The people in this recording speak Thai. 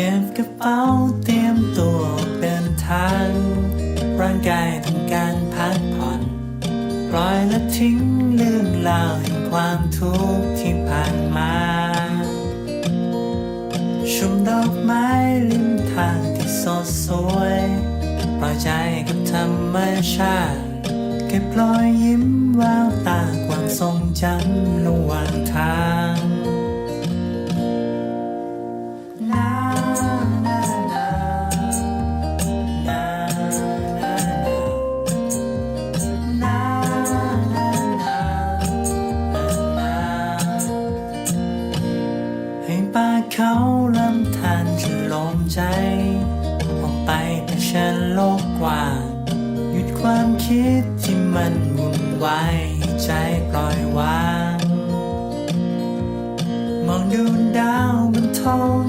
ก็บกระเป๋าเตรียมตัวเดินทาง ร่างกายต้งการพักผ่อนปล่อยและทิ้งเรื่องราวแห่งความทุกข์ที่ผ่านมาชมดอกไม้ริมทางที่สดสวยปล่อยใจกับธรรมชาติเก็บรอยยิ้มแววตาความทรงจำระหว่างทาง เขาลำทารจะลมใจออกไปแต่ฉันโลกกว้างหยุดความคิดที่มันวุ่นวายใจปล่อยวาง มองดูดาวบนท้อง